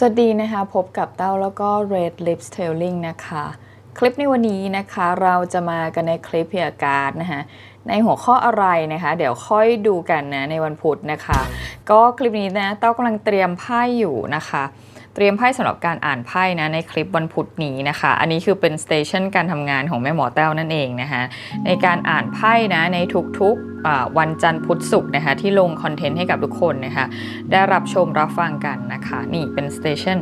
สวัสดีนะคะ พบกับเต้าแล้วก็ Red Lips Tailing นะคะ คลิปในวันนี้นะคะเราจะมากันในคลิปเพียการ์ดนะคะในหัวข้ออะไรนะคะ เดี๋ยวค่อยดูกันนะในวันพุธนะคะ ก็คลิปนี้นะเต้ากำลังเตรียมไพ่อยู่นะคะ เตรียมไพ่สำหรับการอ่านไพ่นะในคลิปวันพุธนี้นะคะ อันนี้คือเป็นสเตชันการทำงานของแม่หมอแต้วนั่นเองนะคะในการอ่านไพ่นะในทุกๆวันจันทร์พุธศุกร์นะคะที่ลงคอนเทนต์ให้กับทุกคนนะคะได้รับชมรับฟังกันนะคะนี่เป็นสเตชัน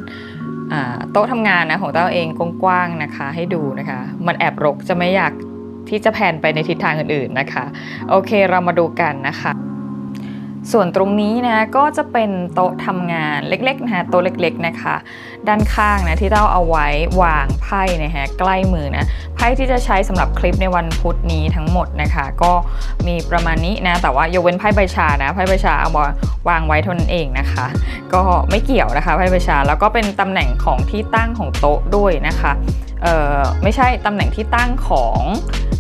โต๊ะทำงานนะของเต้าเองกว้างๆนะคะให้ดูนะคะมันแอบรกจะไม่อยากที่จะแผนไปในทิศทางอื่นๆนะคะ โอเคเรามาดูกันนะคะ ส่วนตรงนี้นะก็จะเป็นโต๊ะทำงานเล็กๆนะคะโต๊ะเล็กๆนะคะ ด้านข้างนะที่เต้าเอาไว้วางไพ่นะฮะใกล้มือนะไพ่ที่จะใช้สำหรับคลิปในวันพุธนี้ทั้งหมดนะคะ ก็มีประมาณนี้นะแต่ว่ายกเว้นไพ่ใบชานะไพ่ใบชาเอามาวางไว้เท่านั้นเองนะคะ ก็ไม่เกี่ยวนะคะไพ่ใบชาแล้วก็เป็นตำแหน่งของที่ตั้งของโต๊ะด้วยนะคะเออไม่ใช่ตำแหน่งที่ตั้งของ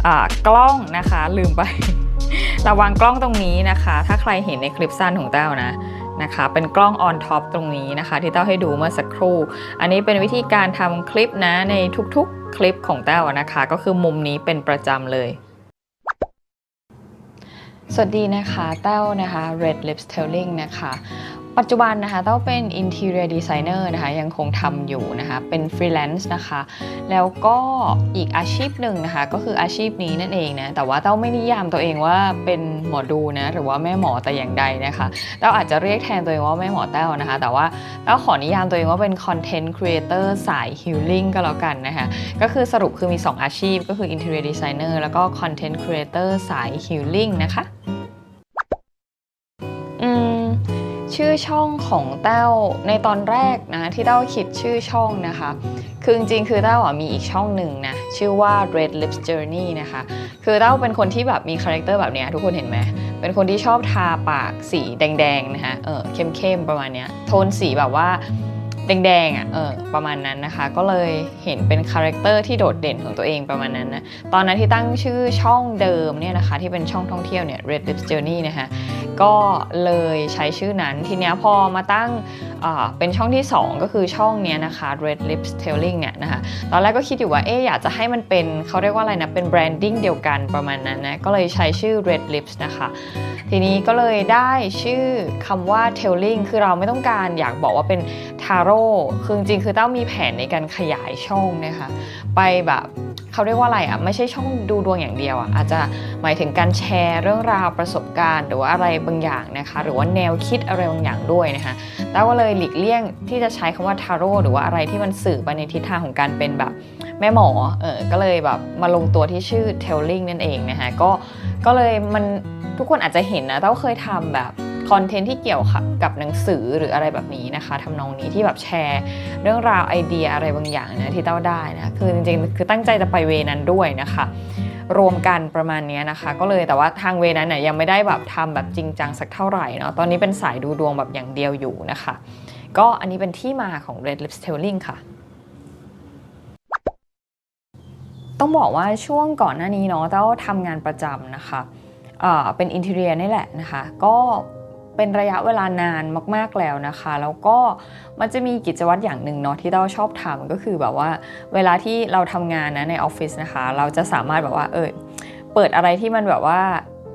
อกล้องนะคะลืมไป ระวังกล้องตรงนี้นะคะ ถ้าใครเห็นในคลิปสั้นของเต้านะนะคะ เป็นกล้องออนท็อปตรงนี้นะคะ ที่เต้าให้ดูเมื่อสักครู่ อันนี้เป็นวิธีการทำคลิปนะในทุกๆคลิปของเต้านะคะ ก็คือมุมนี้เป็นประจำเลยสวัสดีนะคะเต้านะคะ Red Lips Telling นะคะ ปัจจุบันนะคะเต้าเป็น Interior Designer นะคะยังคงทำอยู่นะคะเป็น Freelance นะคะ แล้วก็อีกอาชีพหนึ่งนะคะ ก็คืออาชีพนี้นั่นเองนะแต่ว่าเต้าไม่นิยามตัวเองว่าเป็นหมอดูนะหรือว่าแม่หมอแต่อย่างใดนะคะเต้าอาจจะเรียกแทนตัวเองว่าแม่หมอเต้านะคะ แต่ว่าเต้าขอนิยามตัวเองว่าเป็น Content Creator สาย Healing ก็แล้วกันนะคะก็คือสรุปคือมี 2 อาชีพก็คือ Interior Designer แล้วก็ Content Creator สาย Healing นะคะ อช่องของเต้าในตอนแรกนะที่เต้าคิดชื่อช่องนะคะ คือจริงๆคือเต้ามีอีกช่องหนึ่งนะชื่อว่า Red Lips Journey นะคะ คือเต้าเป็นคนที่แบบมีคาแรคเตอร์แบบนี้ทุกคนเห็นไหมเป็นคนที่ชอบทาปากสีแดงๆนะคะเออเข้มๆประมาณเนี้ยโทนสีแบบว่า แดงๆอะเออประมาณนั้นนะคะ ก็เลยเห็นเป็นคาแรคเตอร์ที่โดดเด่นของตัวเองประมาณนั้นนะตอนนั้นที่ตั้งชื่อช่องเดิมเนี่ยนะคะ ที่เป็นช่องท่องเที่ยวเนี่ย Red Lips Journey นะคะก็เลยใช้ชื่อนั้นทีเนี้ยพอมาตั้ง เป็นช่องที่ 2 ก็คือช่องเนี้ยนะคะ Red Lips Telling เนี่ยนะคะตอนแรกก็คิดอยู่ว่าเอ๊อยากจะให้มันเป็นเขาเรียกว่าอะไรนะ เป็นแบรนดิ้งเดียวกันประมาณนั้นนะก็เลยใช้ชื่อ Red Lips นะคะทีนี้ก็เลยได้ชื่อคำว่า telling คือเราไม่ต้องการอยากบอกว่าเป็น tarot คือจริงๆคือเต้ามีแผนในการขยายช่องนะคะ ไปแบบ เขาเรียกว่าอะไรอะไม่ใช่ช่องดูดวงอย่างเดียวอะอาจจะหมายถึงการแชร์เรื่องราวประสบการณ์ หรือว่าอะไรบางอย่างนะคะ หรือว่าแนวคิดอะไรบางอย่างด้วยนะคะเต้าก็เลยหลีกเลี่ยงที่จะใช้คำว่า tarot หรือว่าอะไรที่มันสื่อไปในทิศทางของการเป็นแบบแม่หมอเออก็เลยแบบมาลงตัวที่ชื่อ telling นั่นเองนะคะก็ก็เลยมันทุกคนอาจจะเห็นนะเต้าเคยทำแบบ คอนเทนต์ที่เกี่ยวกับหนังสือหรืออะไรแบบนี้นะคะทำนองนี้ที่แบบแชร์ เรื่องราวไอเดียอะไรบางอย่างนะที่เต้าได้นะคือจริงๆคือตั้งใจจะไปเวนั้นด้วยนะคะ รวมกันประมาณนี้นะคะ ก็เลยแต่ว่าทางเวนั้นเนี่ยยังไม่ได้แบบทำแบบจริงจังสักเท่าไหร่เนาะตอนนี้เป็นสายดูดวงแบบอย่างเดียวอยู่นะคะ ก็อันนี้เป็นที่มาของ Red Lips Telling ค่ะต้องบอกว่าช่วงก่อนหน้านี้เนาะเต้าทำงานประจำนะคะเออเป็นอินเทเรียนี่แหละนะคะ ก็ เป็นระยะเวลานานมาก ๆแล้วนะคะ แล้วก็มันจะมีกิจวัตรอย่างหนึ่งเนาะที่เราชอบทำก็คือแบบว่าเวลาที่เราทำงานนะในออฟฟิศนะคะ เราจะสามารถแบบว่าเออเปิดอะไรที่มันแบบว่า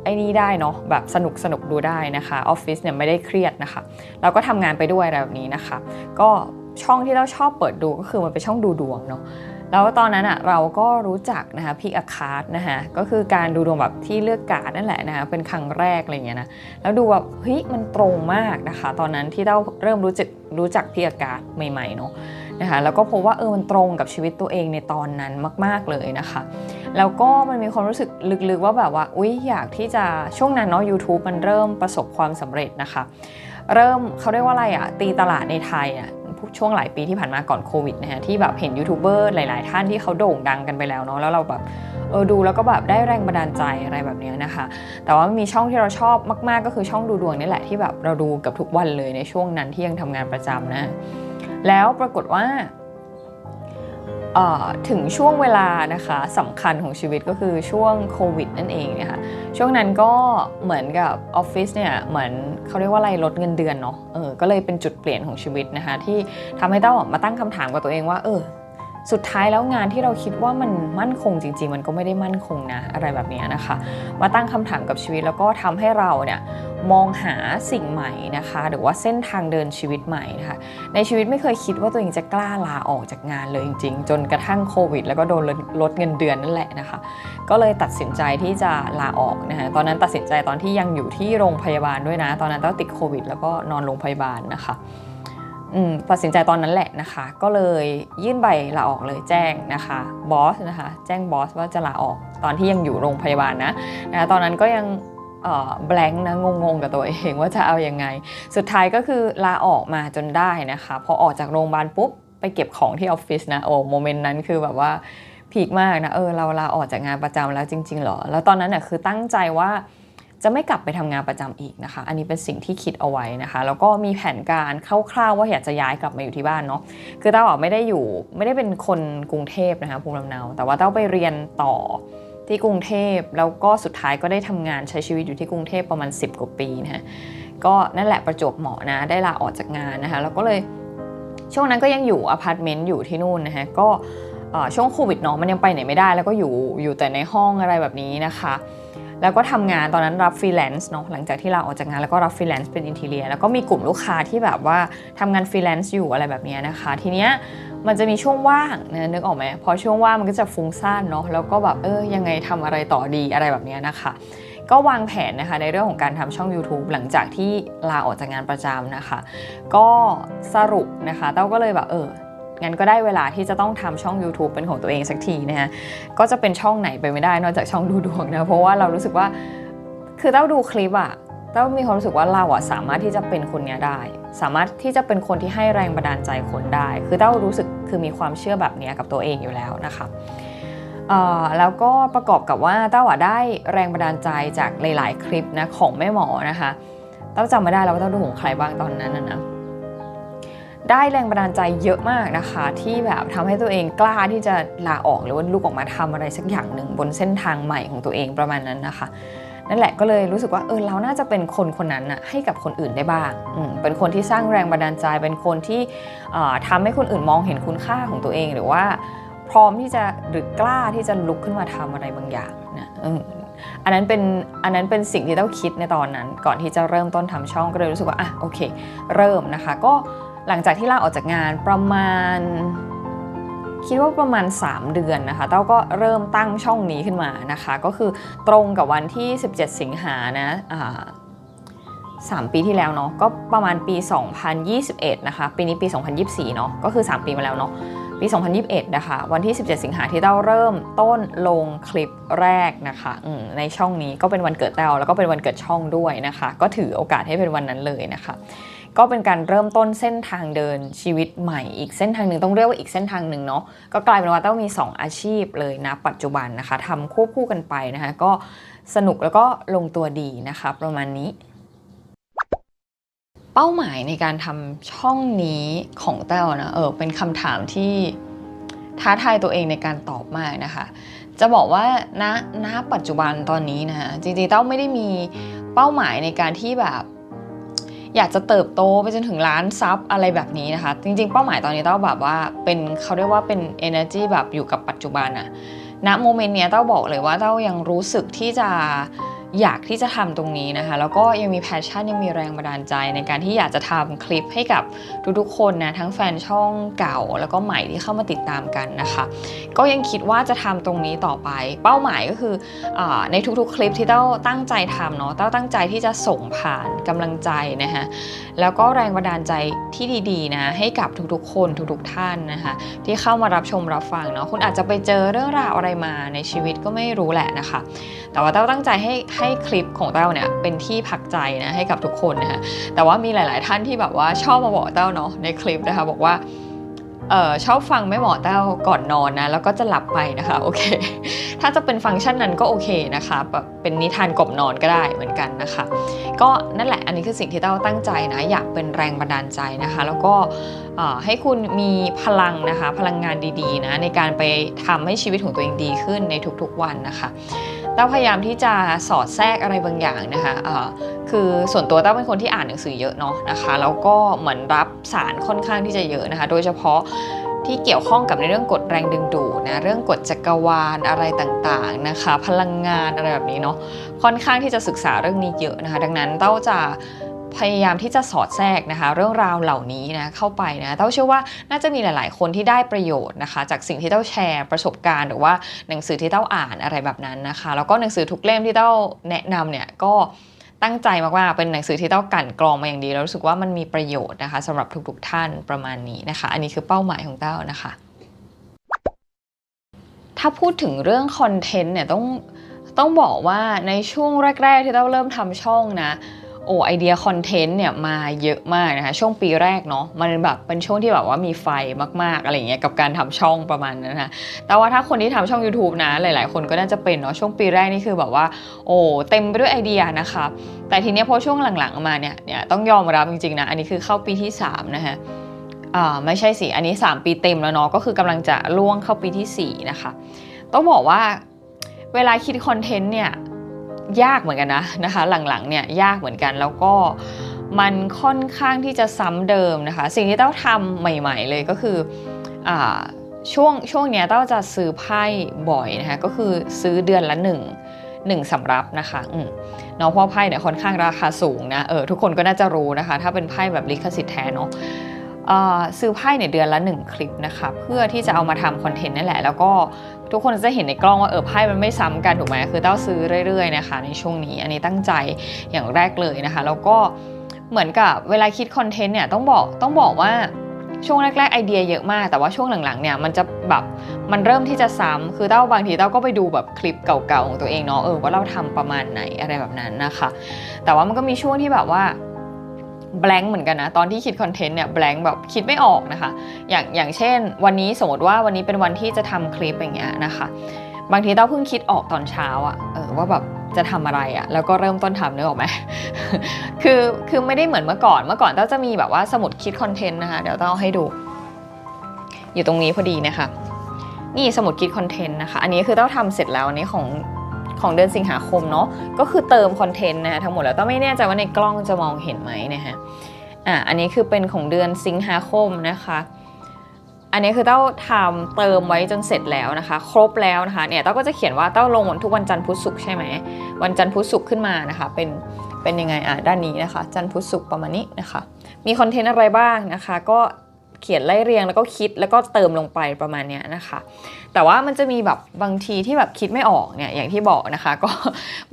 ไอ้นี่ได้เนาะแบบสนุกสนุกดูได้นะคะออฟฟิศเนี่ยไม่ได้เครียดนะคะ เราก็ทำงานไปด้วยอะไรแบบนี้นะคะ ก็ช่องที่เราชอบเปิดดูก็คือมันเป็นช่องดูดวงเนาะ แล้วตอนนั้นอะเราก็รู้จักนะคะพิกอาคาร์ดนะคะก็คือการดูดวงแบบที่เลือกการ์ดนั่นแหละนะคะเป็นครั้งแรกอะไรเงี้ยนะแล้วดูแบบเฮ้ยมันตรงมากนะคะ ตอนนั้นที่เราเริ่มรู้จักรู้จักพิกอาคาร์ดใหม่ๆเนาะนะคะแล้วก็พบว่าเออมันตรงกับชีวิตตัวเองในตอนนั้นมาก ๆเลยนะคะ แล้วก็มันมีความรู้สึกลึกๆว่าแบบว่าอุ๊ยอยากที่จะช่วงนั้นเนาะ YouTube มันเริ่มประสบความสำเร็จนะคะ เริ่มเขาเรียกว่าอะไรอะตีตลาดในไทยอะ ช่วงหลายปีที่ผ่านมาก่อนโควิดนะฮะที่แบบเห็นยูทูบเบอร์หลาย ๆ ท่านที่เขาโด่งดังกันไปแล้วเนาะแล้วเราแบบเออดูแล้วก็แบบได้แรงบันดาลใจอะไรแบบนี้นะคะ แต่ว่ามีช่องที่เราชอบมาก ๆ ก็คือช่องดูดวงนี่แหละที่แบบเราดูกับทุกวันเลยในช่วงนั้นที่ยังทำงานประจำนะ แล้วปรากฏว่า ถึงช่วงเวลานะคะสำคัญของชีวิตก็คือช่วงโควิดนั่นเองนะคะช่วงนั้นก็เหมือนกับออฟฟิศเนี่ยเหมือนเขาเรียกว่าอะไรลดเงินเดือนเนาะเออก็เลยเป็นจุดเปลี่ยนของชีวิตนะคะที่ทำให้เต้ามาตั้งคำถามกับตัวเองว่าเออ สุดท้ายแล้วงานที่เราคิดว่ามันมั่นคงจริง ๆ มันก็ไม่ได้มั่นคงนะอะไรแบบนี้นะคะ มาตั้งคำถามกับชีวิตแล้วก็ทำให้เราเนี่ยมองหาสิ่งใหม่นะคะ หรือว่าเส้นทางเดินชีวิตใหม่นะคะในชีวิตไม่เคยคิดว่าตัวเองจะกล้าลาออกจากงานเลยจริง ๆ จนกระทั่งโควิด แล้วก็โดนลดเงินเดือนนั่นแหละนะคะ ก็เลยตัดสินใจที่จะลาออกนะคะตอนนั้นตัดสินใจตอนที่ยังอยู่ที่โรงพยาบาลด้วยนะ ตอนนั้นต้องติดโควิด แล้วก็นอนโรงพยาบาลนะคะ ตัดสินใจตอนนั้นแหละนะคะ ก็เลยยื่นใบลาออกเลยแจ้งนะคะบอสนะคะ แจ้งบอสว่าจะลาออกตอนที่ยังอยู่โรงพยาบาลนะนะตอนนั้นก็ยังแบงค์นะงงๆ กับตัวเองว่าจะเอาอยัางไง สุดท้ายก็คือลาออกมาจนได้นะคะพอออกจากโรงพยาบาลปุ๊บไปเก็บของที่ออฟฟิศนะโอ้โมเมนต์นั้นคือแบบว่าพีคมากนะเออเราลาออกจากงานประจำแล้วจริงๆหรอ แล้วตอนนั้นน่ะคือตั้งใจว่า จะไม่กลับไปทำงานประจำอีกนะคะ อันนี้เป็นสิ่งที่คิดเอาไว้นะคะ แล้วก็มีแผนการคร่าวๆว่าอยากจะย้ายกลับมาอยู่ที่บ้านเนาะ คือเต้าไม่ได้อยู่ไม่ได้เป็นคนกรุงเทพนะคะภูมิลำเนา แต่ว่าเต้าไปเรียนต่อที่กรุงเทพแล้วก็สุดท้ายก็ได้ทำงานใช้ชีวิตอยู่ที่กรุงเทพประมาณ 10 กว่าปีนะฮะก็นั่นแหละประจวบเหมาะนะได้ลาออกจากงานนะคะแล้วก็เลยช่วงนั้นก็ยังอยู่อพาร์ตเมนต์อยู่ที่นู่นนะคะก็ช่วงโควิดเนาะมันยังไปไหนไม่ได้ แล้วก็อยู่อยู่แต่ในห้องอะไรแบบนี้นะคะ แล้วก็ทำงานตอนนั้นรับฟรีแลนซ์เนาะหลังจากที่ลาออกจากงานแล้วก็รับฟรีแลนซ์เป็นอินทีเลียแล้วก็มีกลุ่มลูกค้าที่แบบว่าทำงานฟรีแลนซ์อยู่อะไรแบบนี้นะคะ ทีเนี้ยมันจะมีช่วงว่างนะนึกออกไหมพอช่วงว่างมันก็จะฟุ้งซ่านเนาะแล้วก็แบบเออยังไงทำอะไรต่อดีอะไรแบบนี้นะคะก็วางแผนนะคะในเรื่องของการทำช่อง YouTube หลังจากที่ลาออกจากงานประจำนะคะ ก็สรุปนะคะเต้าก็เลยแบบเออ งั้นก็ได้เวลาที่จะต้องทำช่อง YouTube เป็นของตัวเองสักทีนะฮะก็จะเป็นช่องไหนไปไม่ได้นอกจากช่องดูดวงนะเพราะว่าเรารู้สึกว่าคือเต้าดูคลิปอะเต้ามีความรู้สึกว่าเราอะสามารถที่จะเป็นคนนี้ได้ สามารถที่จะเป็นคนที่ให้แรงบันดาลใจคนได้ คือเต้ารู้สึกคือมีความเชื่อแบบนี้กับตัวเองอยู่แล้วนะคะแล้วก็ประกอบกับว่าเต้าได้แรงบันดาลใจจากหลาย ๆ คลิปนะของแม่หมอนะคะ เต้าจำไม่ได้แล้วว่าเต้าดูของใครบ้างตอนนั้นนะ ได้แรงบันดาลใจเยอะมากนะคะ ที่แบบทำให้ตัวเองกล้าที่จะลาออกหรือว่าลุกออกมาทำอะไรสักอย่างหนึ่งบนเส้นทางใหม่ของตัวเองประมาณนั้นนะคะ นั่นแหละก็เลยรู้สึกว่าเออเราน่าจะเป็นคนคนนั้นนะให้กับคนอื่นได้บ้างเป็นคนที่สร้างแรงบันดาลใจ เป็นคนที่ทำให้คนอื่นมองเห็นคุณค่าของตัวเอง หรือว่าพร้อมที่จะหรือกล้าที่จะลุกขึ้นมาทำอะไรบางอย่างนะอันนั้นเป็นอันนั้นเป็นสิ่งที่ต้องคิดในตอนนั้น ก่อนที่จะเริ่มต้นทำช่องก็เลยรู้สึกว่าอะโอเค เริ่มนะคะก็ หลังจากที่ลาออกจากงานประมาณ คิดว่าประมาณ 3 เดือนนะคะเต้าก็เริ่มตั้งช่องนี้ขึ้นมานะคะ ก็คือตรงกับวันที่ 17 สิงหานะสามปีที่แล้วเนาะก็ประมาณปี 2021 นะคะ ปีนี้ปี 2024 เนาะก็คือ 3 ปีมาแล้วเนาะปี 2021 นะคะ วันที่ 17 สิงหาที่เต้าเริ่มต้นลงคลิปแรกนะคะในช่องนี้ก็เป็นวันเกิดเต้าแล้วก็เป็นวันเกิดช่องด้วยนะคะ ก็ถือโอกาสให้เป็นวันนั้นเลยนะคะ ก็เป็นการเริ่มต้นเส้นทางเดินชีวิตใหม่อีกเส้นทางหนึ่งต้องเรียกว่าอีกเส้นทางหนึ่งเนาะก็กลายเป็นว่าต้องมี 2 อาชีพเลยนะปัจจุบันนะคะทำควบคู่กันไปนะคะก็สนุกแล้วก็ลงตัวดีนะคะประมาณนี้เป้าหมายในการทำช่องนี้ของแต้วนะเออเป็นคำถามที่ท้าทายตัวเองในการตอบมากนะคะ จะบอกว่าณณปัจจุบันตอนนี้นะคะจริงๆเต้าไม่ได้มีเป้าหมายในการที่แบบ อยากจะเติบโตไปจนถึงล้านซับอะไรแบบนี้นะคะ จริงๆ เป้าหมายตอนนี้เต้าแบบว่าเป็นเขาเรียกว่าเป็น energy แบบอยู่กับปัจจุบันอะณโมเมนต์เนี้ยเต้าบอกเลยว่าเต้ายังรู้สึกที่จะ อยากที่จะทำตรงนี้นะคะ แล้วก็ยังมีแพชชั่นยังมีแรงบันดาลใจในการที่อยากจะทำคลิปให้กับทุกๆคนนะทั้งแฟนช่องเก่าแล้วก็ใหม่ที่เข้ามาติดตามกันนะคะ ก็ยังคิดว่าจะทำตรงนี้ต่อไป เป้าหมายก็คืออในทุกๆคลิปที่เต้าตั้งใจทำเนาะเต้าตั้งใจที่จะส่งผ่านกำลังใจนะคะแล้วก็แรงบันดาลใจที่ดีๆนะให้กับทุกๆ คนทุกๆท่านนะคะที่เข้ามารับชมรับฟังเนาะคุณอาจจะไปเจอเรื่องราวอะไรมาในชีวิตก็ไม่รู้แหละนะคะ แต่ว่าเต้าตั้งใจให้ให้คลิปของเต้าเนี่ยเป็นที่พักใจนะให้กับทุกคนนะคะแต่ว่ามีหลาย ๆ ท่านที่แบบว่าชอบมาบอกเต้าเนาะในคลิปนะคะบอกว่าเอ่อชอบฟังแม่เหมอแต้วก่อนนอนนะ แล้วก็จะหลับไปนะคะโอเค ถ้าจะเป็นฟังก์ชันนั้นก็โอเคนะคะแบบเป็นนิทานกล่อมนอนก็ได้เหมือนกันนะคะ ก็นั่นแหละอันนี้คือสิ่งที่เต้าตั้งใจนะ อยากเป็นแรงบันดาลใจนะคะ แล้วก็ให้คุณมีพลังนะคะ พลังงานดีๆนะในการไปทำให้ชีวิตของตัวเองดีขึ้นในทุกๆวันนะคะ ต้าพยายามที่จะสอดแทรกอะไรบางอย่างนะคะอ่อคือส่วนตัวเต้าเป็นคนที่อ่านหนังสือเยอะเนาะนะคะแล้วก็เหมือนรับสารค่อนข้างที่จะเยอะนะคะ โดยเฉพาะที่เกี่ยวข้องกับในเรื่องกฎแรงดึงดูดนะเรื่องกฎจักรวาลอะไรต่างๆนะคะ พลังงานอะไรแบบนี้เนาะค่อนข้างที่จะศึกษาเรื่องนี้เยอะนะคะ ดังนั้นเต้าจะ พยายามที่จะสอดแทรกนะคะ เรื่องราวเหล่านี้นะเข้าไปนะเต้าเชื่อว่าน่าจะมีหลาย ๆ คนที่ได้ประโยชน์นะคะ จากสิ่งที่เต้าแชร์ประสบการณ์ หรือว่าหนังสือที่เต้าอ่านอะไรแบบนั้นนะคะ แล้วก็หนังสือทุกเล่มที่เต้าแนะนำเนี่ยก็ตั้งใจมากๆ เป็นหนังสือที่เต้ากันกรองมาอย่างดีแล้วรู้สึกว่ามันมีประโยชน์นะคะสำหรับทุกๆท่านประมาณนี้นะคะ อันนี้คือเป้าหมายของเต้านะคะ ถ้าพูดถึงเรื่องคอนเทนต์เนี่ยต้องต้องบอกว่าในช่วงแรก ๆ ที่เราเริ่มทำช่องนะ โอ้ไอเดียคอนเทนต์เนี่ยมาเยอะมากนะคะช่วงปีแรกเนาะมันแบบเป็นช่วงที่แบบว่ามีไฟมากๆอะไรอย่างเงี้ยกับการทำช่องประมาณนั้นนะแต่ว่าถ้าคนที่ทำช่อง YouTube นะหลาย ๆ คนก็น่าจะเป็นเนาะช่วงปีแรกนี่คือแบบว่า โอ้เต็มไปด้วยไอเดียนะคะแต่ทีเนี้ยพอช่วงหลัง ๆ มาเนี่ยเนี่ยต้องยอมรับจริง ๆ นะ อันนี้คือเข้าปีที่3นะคะอ่าไม่ใช่สิอันนี้ 3 ปีเต็มแล้วเนาะก็คือกำลังจะล่วงเข้าปีที่4นะคะต้องบอกว่าเวลาคิดคอนเทนต์เนี่ย ยากเหมือนกันนะนะคะ หลังๆเนี่ยยากเหมือนกันแล้วก็มันค่อนข้างที่จะซ้ำเดิมนะคะ สิ่งที่เต้าทำใหม่ ๆ เลยก็คืออ่าช่วงช่วงเนี้ยเต้าจะซื้อไพ่บ่อยนะคะก็คือซื้อเดือนละหนึ่งหนึ่งสำรับนะคะอืมเนาะเพราะไพ่เนี่ยค่อนข้างราคาสูงนะเออทุกคนก็น่าจะรู้นะคะ ถ้าเป็นไพ่แบบลิขสิทธิ์แท้เนาะ ซื้อไพ่เนี่ยเดือนละ 1 คลิปนะคะเพื่อที่จะเอามาทำคอนเทนต์นั่นแหละ แล้วก็ทุกคนจะเห็นในกล้องว่าเออไพ่มันไม่ซ้ำกันถูกไหมคือเต้าซื้อเรื่อยๆนะคะในช่วงนี้อันนี้ตั้งใจอย่างแรกเลยนะคะ แล้วก็เหมือนกับเวลาคิดคอนเทนต์เนี่ยต้องบอกต้องบอกว่าช่วงแรก ๆ ไอเดียเยอะมาก แต่ว่าช่วงหลังๆเนี่ยมันจะแบบมันเริ่มที่จะซ้ำคือเต้าบางทีเต้าก็ไปดูแบบคลิปเก่าๆของตัวเองเนาะเออว่าเราทำประมาณไหนอะไรแบบนั้นนะคะ แต่ว่ามันก็มีช่วงที่แบบว่า blank เหมือนกันนะตอนที่คิดคอนเทนต์เนี่ย blank แบบคิดไม่ออกนะคะ อย่างอย่างเช่น วันนี้สมมติว่าวันนี้เป็นวันที่จะทำคลิปอย่างเงี้ยนะคะ บางทีเต้าเพิ่งคิดออกตอนเช้าอะเออว่าแบบจะทำอะไรอะแล้วก็เริ่มต้นทำนึกออกไหมคือคือไม่ได้เหมือนเมื่อก่อนเมื่อก่อนเต้าจะมีแบบว่าสมุดคิดคอนเทนต์นะคะเดี๋ยวเต้าให้ดู อยู่ตรงนี้พอดีนะคะนี่สมุดคิดคอนเทนต์นะคะ อันนี้คือเต้าทำเสร็จแล้วอันนี้ของ ของเดือนสิงหาคมเนาะก็คือเติมคอนเทนต์นะคะทั้งหมดแล้วต้าไม่แน่ใจว่าในกล้องจะมองเห็นไหมนะฮะอะอันนี้คือเป็นของเดือนสิงหาคมนะคะอันนี้คือเต้าทำเติมไว้จนเสร็จแล้วนะคะ ครบแล้วนะคะเนี่ยเต้าก็จะเขียนว่าเต้าลงวันทุกวันจันทร์พุธศุกร์ใช่ไหมวันจันทร์พุธศุกร์ขึ้นมานะคะ เป็นเป็นยังไงอะด้านนี้นะคะ จันทร์พุธศุกร์ประมาณนี้นะคะ มีคอนเทนต์อะไรบ้างนะคะ ก็ เขียนไล่เรียงแล้วก็คิดแล้วก็เติมลงไปประมาณนี้นะคะ แต่ว่ามันจะมีแบบบางทีที่แบบคิดไม่ออกเนี่ยอย่างที่บอกนะคะ ก็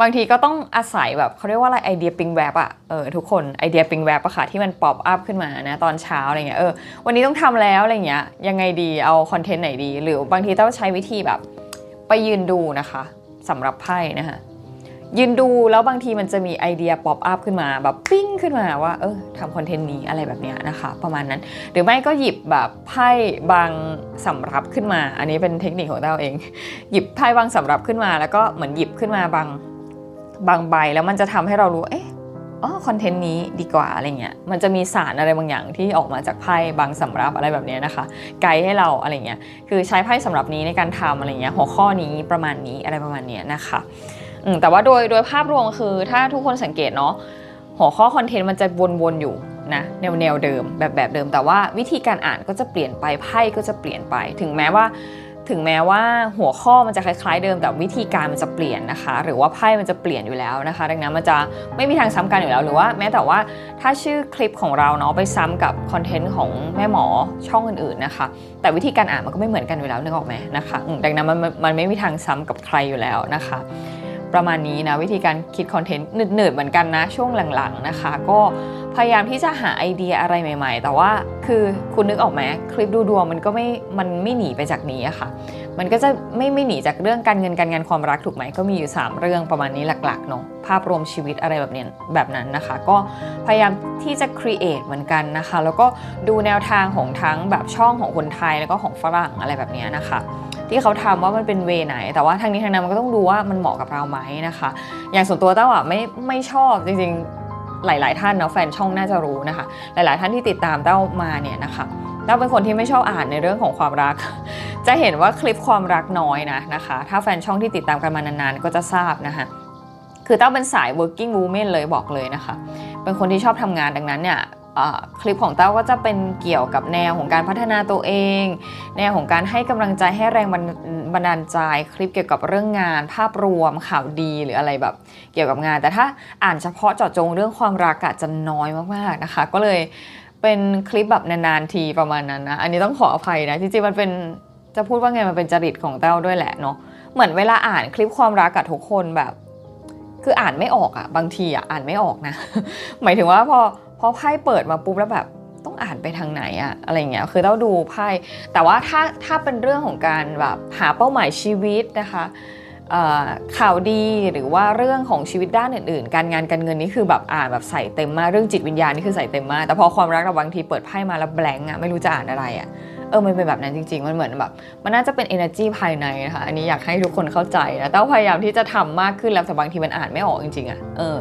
บางทีก็ต้องอาศัยแบบเขาเรียกว่าอะไรไอเดียปิงแวบอะเออทุกคนไอเดียปิงแวบอะค่ะที่มันป๊อปอัพขึ้นมานะตอนเช้าอะไรเงี้ยเออวันนี้ต้องทำแล้วอะไรเงี้ยยังไงดีเอาคอนเทนต์ไหนดี หรือบางทีต้องใช้วิธีแบบไปยืนดูนะคะสำหรับไพ่นะคะ ยืนดูแล้วบางทีมันจะมีไอเดียป๊อปอัพขึ้นมาแบบปิ้งขึ้นมาว่าเออทำคอนเทนต์นี้อะไรแบบนี้นะคะ ประมาณนั้น หรือไม่ก็หยิบแบบไพ่บางสำรับขึ้นมา อันนี้เป็นเทคนิคของเต้าเอง หยิบไพ่บางสำรับขึ้นมา แล้วก็เหมือนหยิบขึ้นมาบางบางใบแล้วมันจะทำให้เรารู้เอ๊ะอ๋อคอนเทนต์นี้ดีกว่าอะไรเงี้ยมันจะมีสารอะไรบางอย่างที่ออกมาจากไพ่บางสำรับอะไรแบบนี้นะคะ ไกด์ให้เราอะไรเงี้ยคือใช้ไพ่สำรับนี้ในการทำอะไรเงี้ยหัวข้อนี้ประมาณนี้อะไรประมาณนี้นะคะ แต่ว่าโดยโดยภาพรวมคือถ้าทุกคนสังเกตเนาะหัวข้อคอนเทนต์มันจะวนๆอยู่นะแนวแนวเดิมแบบแบบเดิม แต่ว่าวิธีการอ่านก็จะเปลี่ยนไปไพ่ก็จะเปลี่ยนไป ถึงแม้ว่า ถึงแม้ว่าหัวข้อมันจะคล้ายๆเดิมแต่วิธีการมันจะเปลี่ยนนะคะ หรือว่าไพ่มันจะเปลี่ยนอยู่แล้วนะคะ ดังนั้นมันจะไม่มีทางซ้ำกันอยู่แล้ว หรือว่าแม้แต่ว่าถ้าชื่อคลิปของเราเนาะไปซ้ำกับคอนเทนต์ของแม่หมอช่องอื่นๆนะคะ แต่วิธีการอ่านมันก็ไม่เหมือนกันอยู่แล้วนึกออกไหมนะคะดังนั้นมันมันมันไม่มีทางซ้ำกับใครอยู่แล้วนะคะ ประมาณนี้นะวิธีการคิดคอนเทนต์หนืดๆเหมือนกันนะช่วงหลังๆนะคะ ก็พยายามที่จะหาไอเดียอะไรใหม่ ๆ แต่ว่าคือคุณนึกออกไหมคลิปดูดวงมันก็ไม่มันไม่หนีไปจากนี้อะค่ะ มันก็จะไม่ไม่หนีจากเรื่องการเงินการงานความรักถูกไหมก็มีอยู่ 3 เรื่องประมาณนี้หลักๆเนาะภาพรวมชีวิตอะไรแบบเนี้ยแบบนั้นนะคะ ก็พยายามที่จะ create เหมือนกันนะคะ แล้วก็ดูแนวทางของทั้งแบบช่องของคนไทยแล้วก็ของฝรั่งอะไรแบบเนี้ยนะคะ ที่เขาทำว่ามันเป็นเวไหน แต่ว่าทางนี้ทางนั้นมันก็ต้องดูว่ามันเหมาะกับเราไหมนะคะ อย่างส่วนตัวเต้าอะไม่ไม่ชอบจริงๆหลาย ๆ ท่านเนาะแฟนช่องน่าจะรู้นะคะ หลาย ๆ ท่านที่ติดตามเต้ามาเนี่ยนะคะเต้าเป็นคนที่ไม่ชอบอ่านในเรื่องของความรัก จะเห็นว่าคลิปความรักน้อยนะนะคะ ถ้าแฟนช่องที่ติดตามกันมานานๆก็จะทราบนะคะคือเต้าเป็นสาย working woman เลยบอกเลยนะคะ เป็นคนที่ชอบทำงานดังนั้นเนี่ย คลิปของเต้าก็จะเป็นเกี่ยวกับแนวของการพัฒนาตัวเอง แนวของการให้กำลังใจให้แรงบันบันดาลใจคลิปเกี่ยวกับเรื่องงาน ภาพรวมข่าวดีหรืออะไรแบบ เกี่ยวกับงาน แต่ถ้าอ่านเฉพาะเจาะจงเรื่องความรักอะจะน้อยมากๆนะคะ ก็เลยเป็นคลิปแบบนานๆทีประมาณนั้นนะอันนี้ต้องขออภัยนะจริงๆมันเป็นจะพูดว่าไงมันเป็นจริตของเต้าด้วยแหละเนาะเหมือนเวลาอ่านคลิปความรักกับทุกคนแบบ คืออ่านไม่ออกอะบางทีอะอ่านไม่ออกนะ หมายถึงว่าพอ พอไพ่เปิดมาปุ๊บแล้วแบบต้องอ่านไปทางไหนอะอะไรเงี้ยคือต้องดูไพ่แต่ว่าถ้าถ้าเป็นเรื่องของการแบบหาเป้าหมายชีวิตนะคะข่าวดีหรือว่าเรื่องของชีวิตด้านอื่นๆ การงานการเงินนี่คือแบบอ่านแบบใส่เต็มมากเรื่องจิตวิญญาณนี่คือใส่เต็มมากแต่พอความรักเราบางทีเปิดไพ่มาแล้วแบงก์อะไม่รู้จะอ่านอะไรอะเออมันเป็นแบบนั้นจริง ๆ มันเหมือนแบบ มันน่าจะเป็น energy ภายในนะคะอันนี้อยากให้ทุกคนเข้าใจนะแต่ว่าพยายามที่จะทำมากขึ้นแล้วแต่บางทีมันอ่านไม่ออกจริงๆอะ่ะเออ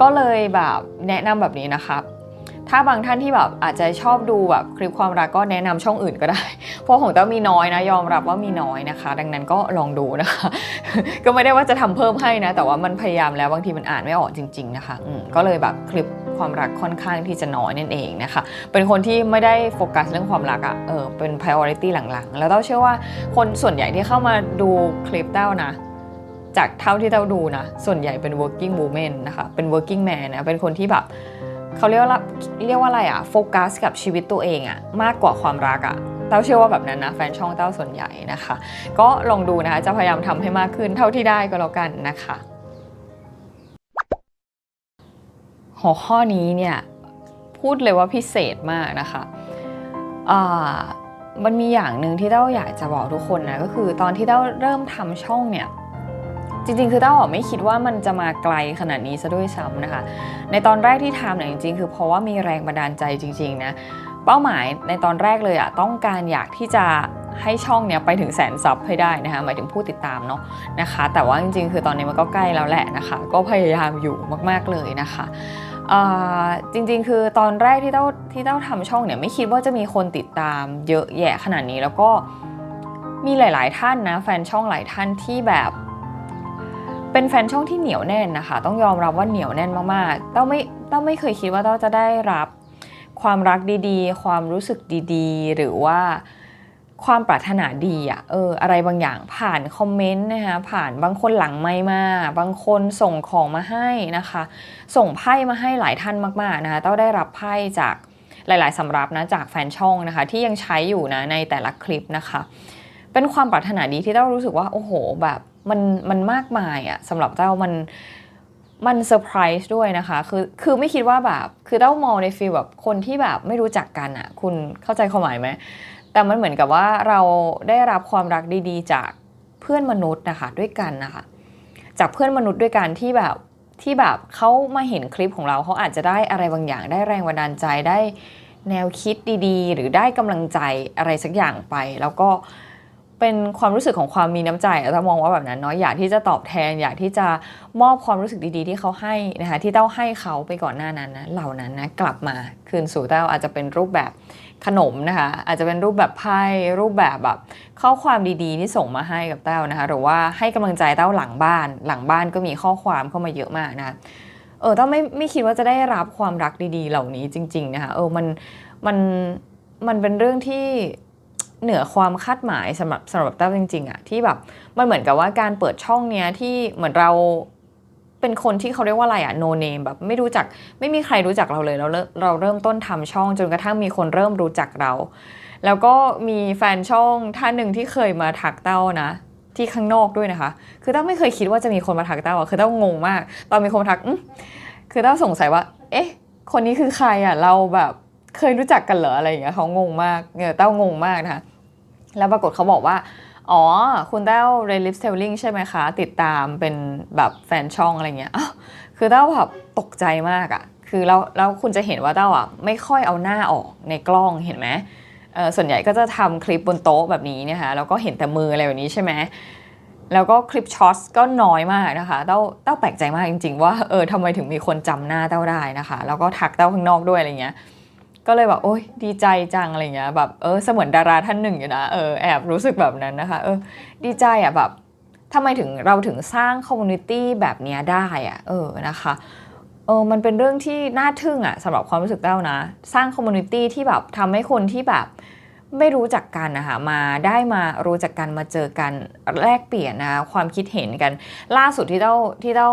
ก็เลยแบบแนะนำแบบนี้นะครับถ้าบางท่านที่แบบอาจจะชอบดูแบบคลิปความรักก็แนะนำช่องอื่นก็ได้ เพราะของเต้ามีน้อยนะ ยอมรับว่ามีน้อยนะคะ ดังนั้นก็ลองดูนะคะ ก็ไม่ได้ว่าจะทำเพิ่มให้นะ แต่ว่ามันพยายามแล้วบางทีมันอ่านไม่ออกจริง ๆ นะคะก็เลยแบบคลิปความรักค่อนข้างที่จะน้อยนั่นเองนะคะ เป็นคนที่ไม่ได้โฟกัสเรื่องความรักอะ่ะเออเป็น priority หลังๆ แล้วเต้าเชื่อว่าคนส่วนใหญ่ที่เข้ามาดูคลิปเต้านะ จากเท่าที่เต้าดูนะ ส่วนใหญ่เป็น working woman นะคะ เป็น working man นะ เป็นคนที่แบบเขาเรียกว่าเรียกว่าอะไรอะโฟกัสกับชีวิตตัวเองอะมากกว่าความรักอะเต้าเชื่อว่าแบบนั้นนะแฟนช่องเต้าส่วนใหญ่นะคะ ก็ลองดูนะคะ จะพยายามทำให้มากขึ้นเท่าที่ได้ก็แล้วกันนะคะ หัวข้อนี้เนี่ยพูดเลยว่าพิเศษมากนะคะอ่ามันมีอย่างหนึ่งที่เต้าอยากจะบอกทุกคนนะก็คือตอนที่เต้าเริ่มทำช่องเนี่ย จริงๆ คือเต้าไม่คิดว่ามันจะมาไกลขนาดนี้ซะด้วยซ้ำนะคะ ในตอนแรกที่ทำเนี่ยจริงๆ คือเพราะว่ามีแรงบันดาลใจจริงๆนะเป้าหมายในตอนแรกเลยอะต้องการอยากที่จะให้ช่องเนี้ยไปถึงแสนซับให้ได้นะคะหมายถึงผู้ติดตามเนาะนะคะ แต่ว่าจริงๆ คือตอนนี้มันก็ใกล้แล้วแหละนะคะ ก็พยายามอยู่มากๆเลยนะคะจริงๆ คือตอนแรกที่เต้าที่เต้าทำช่องเนี่ยไม่คิดว่าจะมีคนติดตามเยอะแยะขนาดนี้แล้วก็มีหลาย ๆ ท่านนะแฟนช่องหลายท่านที่แบบ เป็นแฟนช่องที่เหนียวแน่นนะคะ ต้องยอมรับว่าเหนียวแน่นมากๆเต้าไม่เต้าไม่เคยคิดว่าเต้าจะได้รับ ความรักดีๆ ความรู้สึกดีๆ หรือว่าความปรารถนาดีอะเอออะไรบางอย่างผ่านคอมเมนต์นะคะผ่านบางคนหลังไม่มา บางคนส่งของมาให้นะคะ ส่งไพ่มาให้หลายท่านมากๆนะคะเต้าได้รับไพ่จากหลายๆสำรับนะจากแฟนช่องนะคะ ที่ยังใช้อยู่นะในแต่ละคลิปนะคะ เป็นความปรารถนาดีที่เต้ารู้สึกว่าโอ้โหแบบ มันมันมากมายอะสำหรับเต้ามันมันเซอร์ไพรส์ด้วยนะคะ คือคือไม่คิดว่าแบบคือเต้ามองในฟีลแบบคนที่แบบไม่รู้จักกันอะคุณเข้าใจความหมายไหมแต่มันเหมือนกับว่าเราได้รับความรักดีๆ จากเพื่อนมนุษย์นะคะด้วยกันนะคะจากเพื่อนมนุษย์ด้วยกันที่แบบที่แบบเขามาเห็นคลิปของเราเขาอาจจะได้อะไรบางอย่าง ได้แรงบันดาลใจได้แนวคิดดีๆ หรือได้กำลังใจอะไรสักอย่างไป แล้วก็ เป็นความรู้สึกของความมีน้ำใจอะถ้ามองว่าแบบนั้นเนาะอยากที่จะตอบแทน อยากที่จะมอบความรู้สึกดีๆ ที่เขาให้นะคะที่เต้าให้เขาไปก่อนหน้านั้นนะเหล่านั้นนะกลับมาคืนสู่เต้าอาจจะเป็นรูปแบบขนมนะคะอาจจะเป็นรูปแบบไพ่รูปแบบแบบข้อความดีๆที่ส่งมาให้กับเต้านะคะหรือว่าให้กำลังใจเต้าหลังบ้าน หลังบ้านก็มีข้อความเข้ามาเยอะมากนะคะเออเต้าไม่ไม่คิดว่าจะได้รับความรักดีๆ เหล่านี้จริง ๆนะคะเออมันมันมันเป็นเรื่องที่ เหนือความคาดหมายสำหรับสำหรับเต้าจริงๆอะที่แบบมันเหมือนกับว่าการเปิดช่องเนี้ยที่เหมือนเราเป็นคนที่เขาเรียกว่าอะไรอะ no name แบบไม่รู้จักไม่มีใครรู้จักเราเลยเราเริ่มเราเริ่มต้นทำช่องจนกระทั่งมีคนเริ่มรู้จักเรา แล้วก็มีแฟนช่องท่านหนึ่งที่เคยมาทักเต้านะ ที่ข้างนอกด้วยนะคะ คือเต้าไม่เคยคิดว่าจะมีคนมาทักเต้าอะคือเต้างงมาก ตอนมีคนมาทักอื้อคือเต้าสงสัยว่า เอ๊ะ คนนี้คือใครอะเราแบบเคยรู้จักกันเหรออะไรอย่างเงี้ยเขางงมากเนี่ยเต้างงมากนะคะ แล้วปรากฏเขาบอกว่า อ๋อ คุณเต้า r e l i p Styling ใช่ไหมคะ ติดตามเป็นแบบแฟนช่องอะไรเงี้ยอ้าวคือเต้าแบบตกใจมากอะ่ะ คือแล้วแล้วคุณจะเห็นว่าเต้าอะไม่ค่อยเอาหน้าออกในกล้องเห็นไหมส่วนใหญ่ก็จะทำคลิปบนโต๊ะแบบนี้นะคะแล้วก็เห็นแต่มืออะไรแบบนี้ใช่ไหมแล้วก็คลิปช็อตก็น้อยมากนะคะ เต้าเต้าแปลกใจมากจริง ๆ ว่าเออทำไมถึงมีคนจำหน้าเต้าได้นะคะ แล้วก็ทักเต้าข้างนอกด้วยอะไรเงี้ย ก็เลยแบบโอ๊ยดีใจจังอะไรเงี้ยแบบเออเสมือนดาราท่านหนึ่งอยู่นะเออแอบรู้สึกแบบนั้นนะคะเออดีใจอะแบบทำไมถึงเราถึงสร้างคอมมูนิตี้แบบเนี้ยได้อะเออนะคะเออมันเป็นเรื่องที่น่าทึ่งอะสำหรับความรู้สึกเต้านะ สร้างคอมมูนิตี้ที่แบบทำให้คนที่แบบ ไม่รู้จักกันนะคะมาได้มารู้จักกันมาเจอกันแลกเปลี่ยนนะความคิดเห็นกัน ล่าสุดที่เต้าที่เต้า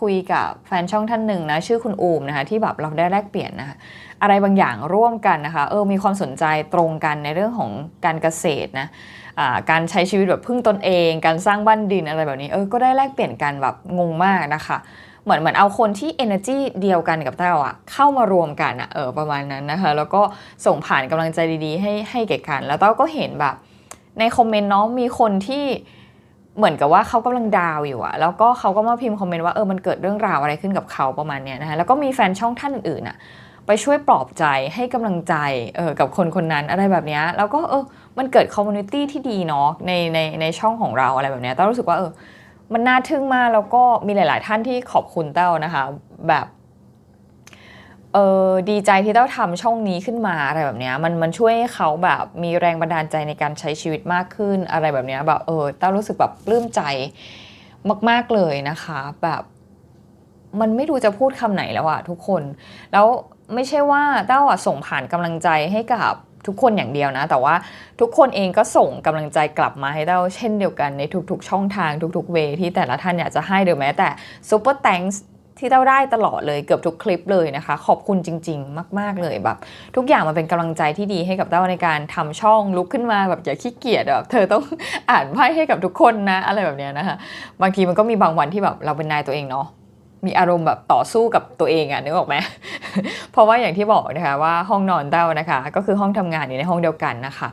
คุยกับแฟนช่องท่านหนึ่งนะชื่อคุณอูมนะคะที่แบบเราได้แลกเปลี่ยนนะคะอะไรบางอย่างร่วมกันนะคะเออมีความสนใจตรงกันในเรื่องของการเกษตรนะการใช้ชีวิตแบบพึ่งตนเอง การสร้างบ้านดินอะไรแบบนี้เออก็ได้แลกเปลี่ยนกันแบบงงมากนะคะ เหมือนเหมือนเอาคนที่ energy เดียวกันกับเต้าอะเข้ามารวมกันอะเออประมาณนั้นนะคะ แล้วก็ส่งผ่านกำลังใจดีๆ ให้ให้แก่กัน แล้วเต้าก็เห็นแบบ ในคอมเมนต์เนาะมีคนที่เหมือนกับว่าเขากำลังดาวอยู่อะแล้วก็เขาก็มาพิมพ์คอมเมนต์ว่าเออมันเกิดเรื่องราวอะไรขึ้นกับเขาประมาณเนี้ยนะคะแล้วก็มีแฟนช่องท่านอื่นๆอะไปช่วยปลอบใจให้กำลังใจเออกับคนคนนั้นอะไรแบบเนี้ยแล้วก็เออมันเกิดคอมมูนิตี้ที่ดีเนาะในในในช่องของเราอะไรแบบเนี้ยเต้ารู้สึกว่าเออ มันน่าทึ่งมากแล้วก็มีหลาย ๆ ท่านที่ขอบคุณเต้านะคะ แบบเออดีใจที่เต้าทำช่องนี้ขึ้นมาอะไรแบบเนี้ยมันมันช่วยให้เขาแบบมีแรงบันดาลใจในการใช้ชีวิตมากขึ้นอะไรแบบเนี้ยแบบเออเต้ารู้สึกแบบปลื้มใจมาก ๆ เลยนะคะ แบบมันไม่รู้จะพูดคำไหนแล้วอะทุกคน แล้วไม่ใช่ว่าเต้าอะส่งผ่านกำลังใจให้กับ ทุกคนอย่างเดียวนะ แต่ว่าทุกคนเองก็ส่งกำลังใจกลับมาให้เต้าเช่นเดียวกันในทุกๆ ช่องทางทุกๆเวที่แต่ละท่านอยากจะให้หรือแม้แต่ซูเปอร์แตงที่เต้าได้ตลอดเลยเกือบทุกคลิปเลยนะคะ ขอบคุณจริง ๆ มาก ๆเลยแบบ ทุกอย่างมันเป็นกำลังใจที่ดีให้กับเต้าในการทำช่องลุกขึ้นมาแบบอย่าขี้เกียจแบบเธอต้องอ่านไพ่ให้กับทุกคนนะ อะไรแบบเนี้ยนะคะ บางทีมันก็มีบางวันที่แบบเราเป็นนายตัวเองเนาะ มีอารมณ์แบบต่อสู้กับตัวเองอะนึกออกไหม เพราะว่าอย่างที่บอกนะคะว่าห้องนอนเต้านะคะ ก็คือห้องทำงานอยู่ในห้องเดียวกันนะคะ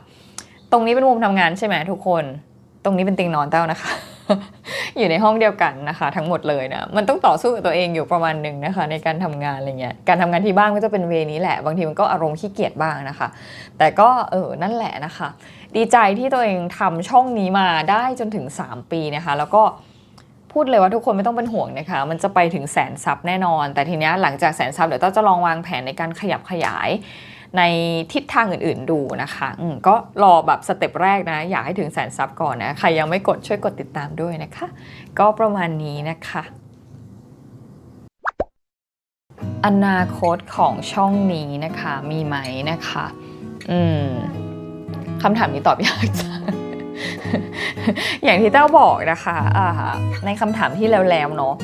ตรงนี้เป็นมุมทำงานใช่ไหมทุกคน ตรงนี้เป็นเตียงนอนเต้านะคะ อยู่ในห้องเดียวกันนะคะ ทั้งหมดเลยนะ มันต้องต่อสู้กับตัวเองอยู่ประมาณหนึ่งนะคะ ในการทำงานอะไรเงี้ย การทำงานที่บ้านก็จะเป็นเวนี้แหละ บางทีมันก็อารมณ์ขี้เกียจบ้างนะคะ แต่ก็เออ นั่นแหละนะคะ ดีใจที่ตัวเองทำช่องนี้มาได้จนถึง 3 ปีนะคะ แล้วก็ พูดเลยว่าทุกคนไม่ต้องเป็นห่วงนะคะ มันจะไปถึงแสนซับแน่นอน แต่ทีนี้หลังจากแสนซับเดี๋ยวต้าจะลองวางแผนในการขยับขยายในทิศทางอื่นๆดูนะคะอืมก็รอแบบสเต็ปแรกนะ อยากให้ถึงแสนซับก่อนนะ ใครยังไม่กดช่วยกดติดตามด้วยนะคะ ก็ประมาณนี้นะคะ อนาคตของช่องนี้นะคะ มีไหมนะคะ อืมคำถามนี้ตอบยากจัง อย่างที่เต้าบอกนะคะอ่าในคำถามที่แล้วๆเนาะ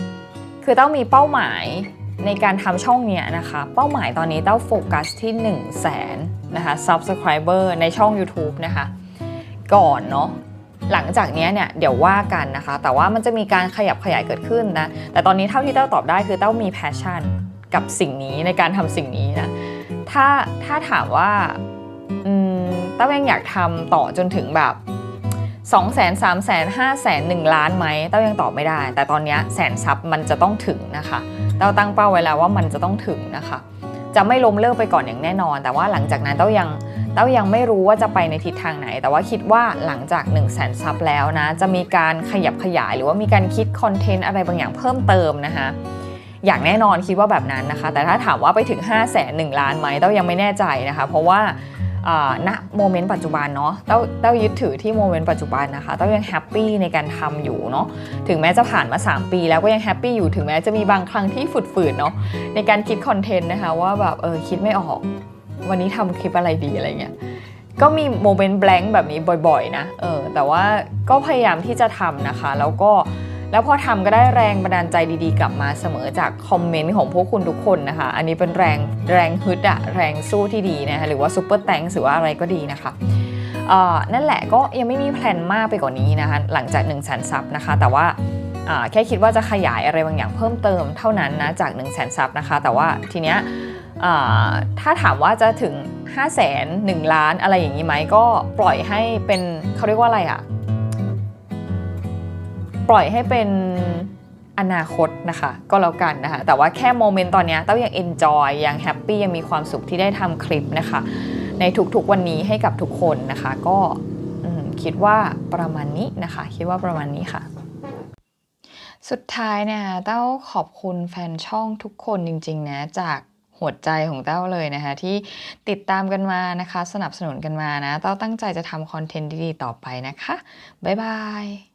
คือเต้ามีเป้าหมายในการทำช่องเนี้ยนะคะ เป้าหมายตอนนี้เต้าโฟกัสที่1 0 0 0 0แสนนะคะ subscriber ในช่อง YouTube นะคะ ก่อนเนาะหลังจากเนี้ยเนี่ยเดี๋ยวว่ากันนะคะ แต่ว่ามันจะมีการขยับขยายเกิดขึ้นนะ แต่ตอนนี้เท่าที่เต้าตอบได้คือเต้ามี passion กับสิ่งนี้ในการทำสิ่งนี้นะ ถ้าถ้าถามว่าเต้ายังอยากทำต่อจนถึงแบบ 2 0 0 0 0 0 3 0 0 0 0 5 0 0 0 0 1ล้านไหมเต้ายังตอบไม่ได้ แต่ตอนนี้แสนซับมันจะต้องถึงนะคะ เต้าตั้งเป้าไว้แล้วว่ามันจะต้องถึงนะคะ จะไม่ล้มเลิกไปก่อนอย่างแน่นอน แต่ว่าหลังจากนั้นเต้ายังเต้ายังไม่รู้ว่าจะไปในทิศทางไหน แต่ว่าคิดว่าหลังจาก 1 0 0 0 0แสนซับแล้วนะ จะมีการขยับขยาย หรือว่ามีการคิดคอนเทนต์อะไรบางอย่างเพิ่มเติมนะคะอย่างแน่นอนคิดว่าแบบนั้นนะคะ แต่ถ้าถามว่าไปถึง 5 0 0แสน1ล้านไหมเต้ายังไม่แน่ใจนะคะ เพราะว่า ณโมเมนต์ปัจจุบันเนาะเต้าเต้ายึดถือที่โมเมนต์ปัจจุบันนะคะเต้ายังแฮปปี้ในการทำอยู่เนาะถึงแม้จะผ่านมา 3 ปีแล้วก็ยังแฮปปี้อยู่ถึงแม้จะมีบางครั้งที่ฝืดๆเนาะในการคิดคอนเทนต์นะคะว่าแบบเออคิดไม่ออก วันนี้ทำคลิปอะไรดีอะไรเงี้ยก็มีโมเมนต์แบงค์แบบนี้บ่อยๆนะเออแต่ว่าก็พยายามที่จะทำนะคะ แล้วก็ แล้วพอทำก็ได้แรงบันดาลใจดีๆ กลับมาเสมอจากคอมเมนต์ของพวกคุณทุกคนนะคะ อันนี้เป็นแรงแรงฮึดอะแรงสู้ที่ดีนะคะหรือว่าซูเปอร์แตงหรือว่าอะไรก็ดีนะคะนั่นแหละก็ยังไม่มีแพลนมากไปกว่านี้นะคะหลังจาก1นึ่งแสนซับนะคะ แต่ว่าแค่คิดว่าจะขยายอะไรบางอย่างเพิ่มเติมเท่านั้นนะจาก1นึ่งแสนซับนะคะ แต่ว่าทีเนี้ยถ้าถามว่าจะถึง 5 0 0แสนหล้านอะไรอย่างนี้ไหมก็ปล่อยให้เป็นเขาเรียกว่าอะไรอะ ปล่อยให้เป็นอนาคตนะคะ ก็แล้วกันนะคะ แต่ว่าแค่โมเมนต์ตอนนี้เต้ายังเอนจอยยังแฮปปี้ยังมีความสุขที่ได้ทำคลิปนะคะ ในทุกๆวันนี้ให้กับทุกคนนะคะ ก็คิดว่าประมาณนี้นะคะ คิดว่าประมาณนี้ค่ะสุดท้ายเนี่ยเต้าขอบคุณแฟนช่องทุกคนจริงๆนะจากหัวใจของเต้าเลยนะคะที่ติดตามกันมานะคะ สนับสนุนกันมานะ เต้าตั้งใจจะทำคอนเทนต์ดีๆต่อไปนะคะ บ๊ายบาย